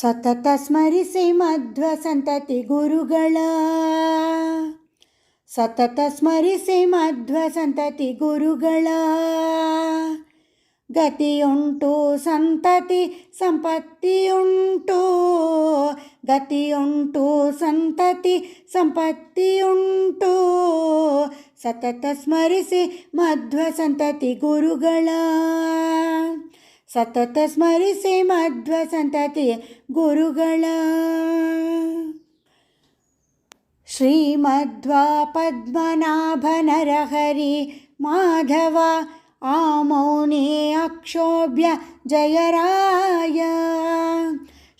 ಸತತ ಸ್ಮರಿಸಿ ಮಧ್ವ ಸಂತತಿ ಗುರುಗಳ ಸತತ ಸ್ಮರಿಸಿ ಮಧ್ವ ಸಂತತಿ ಗುರುಗಳ ಗತಿಯುಂಟು ಸಂತತಿ ಸಂಪತ್ತಿಯುಂಟು ಗತಿಯುಂಟು ಸಂತತಿ ಸಂಪತ್ತಿಯುಂಟು ಸತತ ಸ್ಮರಿಸಿ ಮಧ್ವ ಸಂತತಿ ಗುರುಗಳ ಸತತ ಸ್ಮರಿಸಿ ಮಧ್ವ ಸಂತತಿ ಗುರುಗಳ ಶ್ರೀಮಧ್ವ ಪದ್ಮನಾಭ ನರಹರಿ ಮಾಧವ ಆಮೌನಿ ಅಕ್ಷೋಭ್ಯ ಜಯರಾಯ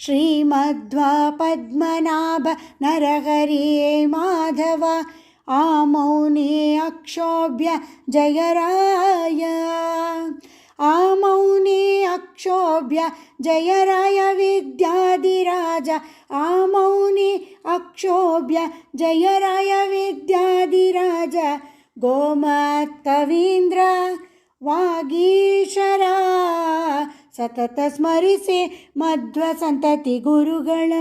ಶ್ರೀಮಧ್ವ ಪದ್ಮನಾಭ ನರಹರಿ ಮಾಧವ ಆಮೌನಿ ಅಕ್ಷೋಭ್ಯ ಜಯರಾಯ ಆಮೌನಿ ಅಕ್ಷೋಭ್ಯ ಜಯರಾಯ ವಿದ್ಯಾಧಿರಾಜ ಆಮೌನಿ ಅಕ್ಷೋಭ್ಯ ಜಯರಾಯ ವಿದ್ಯಾಧಿರಾಜ ಗೋಮತ್ ಕವೀಂದ್ರ ವಾಗೀಶರ ಸತತ ಸ್ಮರಿಸಿ ಮಧ್ವ ಸಂತತಿ ಗುರುಗಳ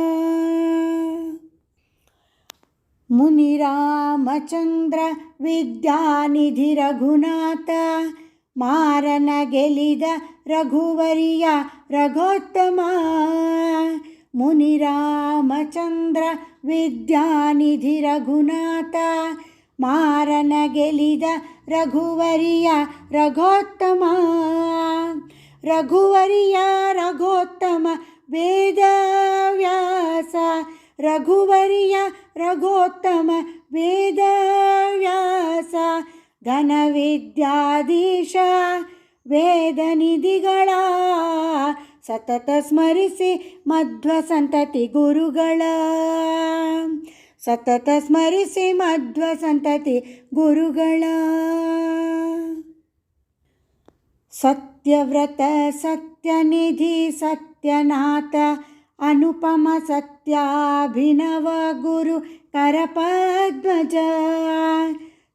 ಮುನಿರಾಮಚಂದ್ರ ವಿದ್ಯಾನಿಧಿ ರಘುನಾಥ ಮಾರನ ಗೆಲಿದ ರಘುವರಿಯ ರಘೋತ್ತಮ ಮುನಿರಾಮಚಂದ್ರ ವಿದ್ಯಾನಿಧಿ ರಘುನಾಥ. ಮಾರನ ಗೆಲಿದ ರಘುವರಿಯ ರಘೋತ್ತಮ. ರಘುವರಿಯ ರಘೋತ್ತಮ ವೇದವ್ಯಾಸ ರಘುವರಿಯ ರಘೋತ್ತಮ ವೇದವ್ಯಾಸ ಘನವಿದ್ಯಾಧೀಶ, ವೇದನಿಧಿಗಳ, ಸತತ ಸ್ಮರಿಸಿ ಮಧ್ವ ಸಂತತಿ ಗುರುಗಳ. ಸತತ ಸ್ಮರಿಸಿ ಮಧ್ವ ಸಂತತಿ ಗುರುಗಳ. ಸತ್ಯವ್ರತ, ಸತ್ಯನಿಧಿ, ಸತ್ಯನಾಥ, ಅನುಪಮ, ಸತ್ಯಾಭಿನವ ಗುರು, ಕರಪದ್ಮಜ.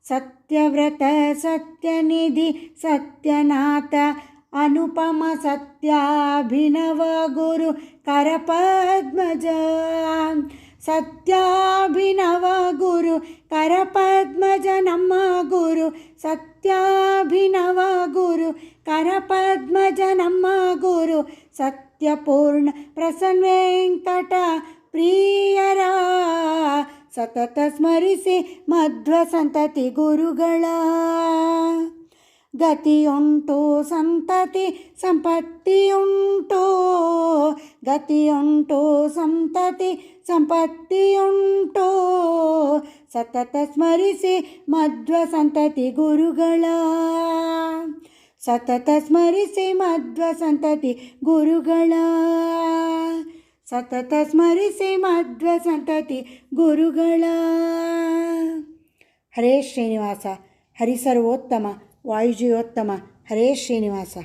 ಸತ್ಯವ್ರತ ಸತ್ಯನಿಧಿ ಸತ್ಯನಾಥ ಅನುಪಮ ಸತ್ಯಾಭಿನವ ಗುರು ಕರಪದ್ಮಜ. ಸತ್ಯಾಭಿನವ ಗುರು ಕರಪದ್ಮಜ ನಮ್ಮ ಗುರು ಸತ್ಯಾಭಿನವ ಗುರು ಕರಪದ್ಮಜ ನಮ್ಮ ಗುರು ಸತ್ಯಪೂರ್ಣ ಪ್ರಸನ್ನ ವೆಂಕಟ ಪ್ರಿಯರ ಸತತ ಸ್ಮರಿಸಿ ಮಧ್ವ ಸಂತತಿ ಗುರುಗಳ. ಗತಿಯುಂಟು ಸಂತತಿ, ಸಂಪತ್ತಿಯುಂಟು. ಗತಿಯುಂಟು ಸಂತತಿ, ಸಂಪತ್ತಿಯುಂಟು. ಸತತ ಸ್ಮರಿಸಿ ಮಧ್ವ ಸಂತತಿ ಗುರುಗಳ. ಸತತ ಸ್ಮರಿಸಿ ಮಧ್ವ ಸಂತತಿ ಗುರುಗಳ. ಸತತ ಸ್ಮರಿಸಿ ಮಧ್ವ ಸಂತತಿ ಗುರುಗಳ. ಹರೇ ಶ್ರೀನಿವಾಸ ಹರಿಸರ್ವೋತ್ತಮ ವಾಯುಜಿಯೋತ್ತಮ ಹರೇ ಶ್ರೀನಿವಾಸ.